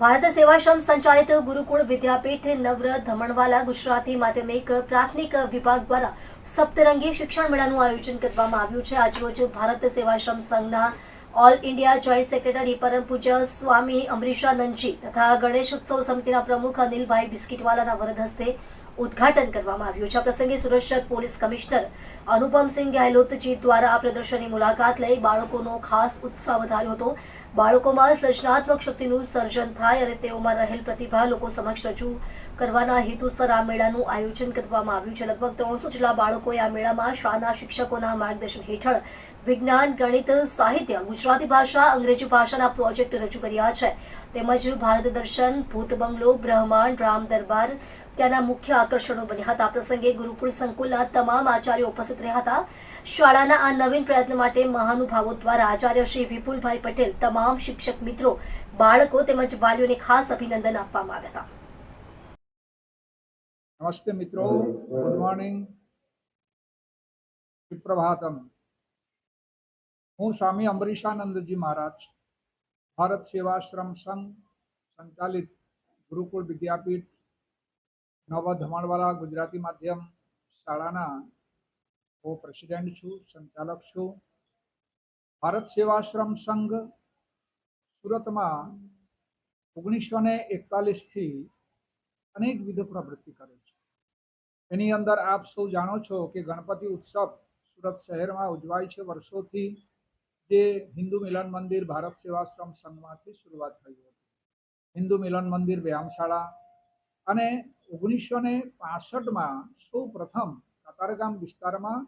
ભારત સેવાશ્રમ સંચાલિત ગુરુકુળ વિદ્યાપીઠ નવર ધમણવાલા ગુજરાતી માધ્યમિક પ્રાથમિક વિભાગ દ્વારા સપ્તરંગી શિક્ષણ મેળાનું આયોજન કરવામાં આવ્યું છે. આજરોજ ભારત સેવાશ્રમ સંઘના ઓલ ઇન્ડિયા જોઈન્ટ સેક્રેટરી પરમ પૂજ્ય સ્વામી અમરીશાનંદજી તથા ગણેશ ઉત્સવ સમિતિના પ્રમુખ અનિલભાઈ બિસ્કીટવાલાના વરદ હસ્તે ઉદ્ઘાટન કરવામાં આવ્યું છે. આ પ્રસંગે સુરક્ષક પોલીસ કમિશનર અનુપમસિંહ ગેહલોતજી દ્વારા આ પ્રદર્શનની મુલાકાત લઈ બાળકોનો ખાસ ઉત્સાહ વધાર્યો હતો. બાળકોમાં સર્જનાત્મક શક્તિનું સર્જન થાય અને તેઓમાં રહેલ પ્રતિભા લોકો સમક્ષ રજૂ કરવાના હેતુસર આ મેળાનું આયોજન કરવામાં આવ્યું છે. લગભગ ત્રણસો જેટલા બાળકોએ આ મેળામાં શાળાના શિક્ષકોના માર્ગદર્શન હેઠળ વિજ્ઞાન, ગણિત, સાહિત્ય, ગુજરાતી ભાષા, અંગ્રેજી ભાષાના પ્રોજેક્ટ રજૂ કર્યા છે. તેમજ ભારત દર્શન, ભૂત બંગલો, બ્રહ્માંડ, રામ દરબાર ત્યાંના મુખ્ય આકર્ષણો બન્યા હતા. આ પ્રસંગે ગુરુકુળ સંકુલના તમામ આચાર્યો ઉપસ્થિત રહ્યા હતા. શાળાના આ નવીન પ્રયત્ન માટે મહાનુભાવો દ્વારા આચાર્ય શ્રી વિપુલભાઈ પટેલ, તમામ શિક્ષક મિત્રો, બાળકો તેમજ વાલીઓને ખાસ અભિનંદન આપવામાં આવ્યા હતા. નમસ્તે મિત્રો. ગુડ મોર્નિંગ સુપ્રભાતમ. હું સ્વામી અંબરીશાનંદજી મહારાજ. ભારત સેવાશ્રમ સંઘ, સંચાલિત ગુરુકુળ વિદ્યાપીઠ, નવ ધમાણવાળા ગુજરાતી માધ્યમ શાળાના હું પ્રેસિડેન્ટ છું, સંચાલક છું. ભારત સેવાશ્રમ સંઘ સુરતમાં ઓગણીસો ને એકતાલીસથી અનેકવિધ પ્રવૃત્તિ કરે છે. એની અંદર આપ સૌ જાણો છો કે ગણપતિ ઉત્સવ સુરત શહેરમાં ઉજવાય છે વર્ષોથી. જે હિન્દુ મિલન મંદિર ભારત સેવાશ્રમ સંઘમાંથી શરૂઆત થઈ હતી. હિન્દુ મિલન મંદિર વ્યાયામશાળા અને ઓગણીસો ને પાસઠમાં સૌ પ્રથમ કતારગામ વિસ્તારમાં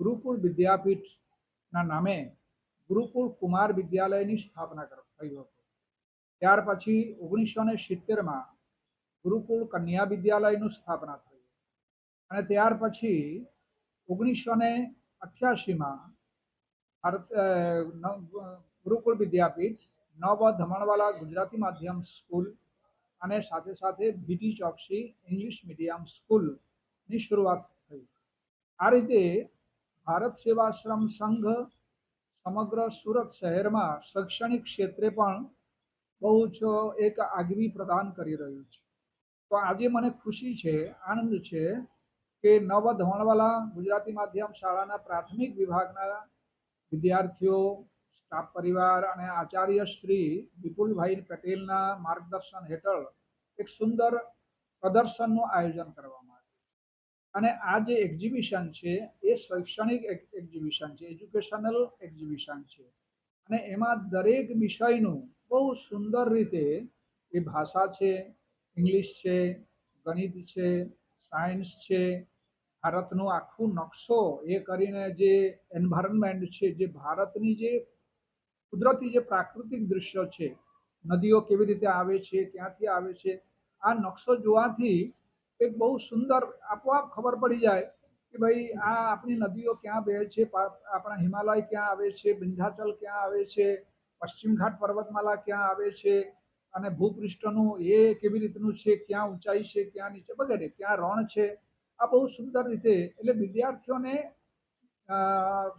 ગુરુકુળ વિદ્યાપીઠના નામે ગુરુકુળ કુમાર વિદ્યાલયની સ્થાપના થઈ હતી. ત્યાર પછી ઓગણીસો ને સિત્તેરમાં ગુરુકુળ કન્યા વિદ્યાલયનું સ્થાપના થઈ અને ત્યાર પછી ઓગણીસો ને અઠ્યાસીમાં ભારત ગુરુકુળ વિદ્યાપીઠ નવ ધમણવાલા ગુજરાતી માધ્યમ સ્કૂલ અને સાથે સાથે બીટી ચોકસી ઇંગ્લિશ મીડિયમ સ્કૂલની શરૂઆત થઈ. આ રીતે ભારત સેવાશ્રમ સંઘ સમગ્ર સુરત શહેરમાં શૈક્ષણિક ક્ષેત્રે પણ બહુ જ એક આગવી પ્રદાન કરી રહ્યું છે. તો આજે મને ખુશી છે, આનંદ છે કે નવ ધવણવાલા ગુજરાતી માધ્યમ શાળાના પ્રાથમિક વિભાગના વિદ્યાર્થીઓ, સ્ટાફ પરિવાર અને આચાર્ય શ્રી વિપુલભાઈ પટેલના માર્ગદર્શન હેઠળ એક સુંદર પ્રદર્શનનું આયોજન કરવામાં આવ્યું અને આ જે એક્ઝિબિશન છે, એ શૈક્ષણિક એક્ઝિબિશન છે, એજ્યુકેશનલ એક્ઝિબિશન છે. અને એમાં દરેક વિષયનું બહુ સુંદર રીતે એ ભાષા છે, ઇંગ્લિશ છે, ગણિત છે, સાયન્સ છે ભારતનું આખું નકશો એ કરીને જે એન્વાયરમેન્ટ છે, જે ભારતની જે કુદરતી જે પ્રાકૃતિક દ્રશ્યો છે, નદીઓ કેવી રીતે આવે છે, ક્યાંથી આવે છે, આ નકશો જોવાથી એક બહુ સુંદર આપોઆપ ખબર પડી જાય કે ભાઈ આ આપણી નદીઓ ક્યાં વહે છે આપણા હિમાલય ક્યાં આવે છે વિંધ્યાચલ ક્યાં આવે છે, પશ્ચિમ ઘાટ પર્વતમાલા ક્યાં આવે છે, અને ભૂપૃષ્ઠનું એ કેવી રીતનું છે, ક્યાં ઊંચાઈ છે, ક્યાં નીચે વગેરે, ક્યાં રણ છે આ બહુ સુંદર રીતે એટલે વિદ્યાર્થીઓને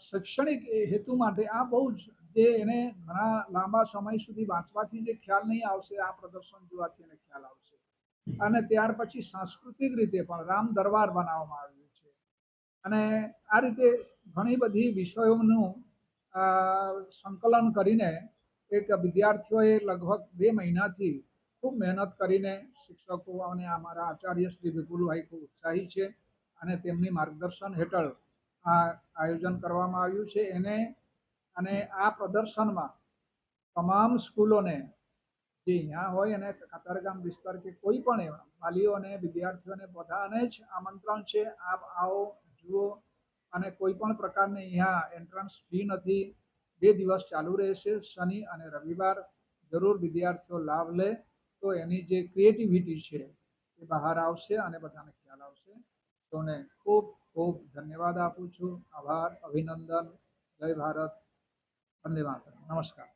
શૈક્ષણિક હેતુ માટે આ બહુ જ જે એને ઘણા લાંબા સમય સુધી વાંચવાથી જે ખ્યાલ નહીં આવશે આ પ્રદર્શન જોવાથી એને ખ્યાલ આવશે. અને ત્યાર પછી સાંસ્કૃતિક રીતે પણ રામ દરબાર બનાવવામાં આવ્યું છે. અને આ રીતે ઘણી બધી વિષયોનું સંકલન કરીને એક વિદ્યાર્થીઓએ લગભગ બે મહિનાથી ખૂબ મહેનત કરીને શિક્ષકો અને અમારા આચાર્ય શ્રી વિપુલભાઈ ખૂબ ઉત્સાહી છે અને તેમની માર્ગદર્શન હેઠળ આ આયોજન કરવામાં આવ્યું છે. એને અને આ પ્રદર્શનમાં તમામ સ્કૂલોને જે અહીંયા હોય અને કતારગામ વિસ્તાર કે કોઈ પણ એવા વાલીઓને વિદ્યાર્થીઓને બધાને જ આમંત્રણ છે. આપ આવો, જુઓ અને કોઈ પણ પ્રકારની અહીંયા એન્ટ્રન્સ ફી નથી. બે દિવસ ચાલુ રહેશે, શનિ અને રવિવાર. જરૂર વિદ્યાર્થીઓ લાભ લે. તો એની જે ક્રિએટિવિટી છે એ બહાર આવશે અને બધાને ખ્યાલ આવશે. તોને ખૂબ ખૂબ ધન્યવાદ આપું છું. આભાર, અભિનંદન. જય ભારત. વંદે માતરમ. નમસ્કાર.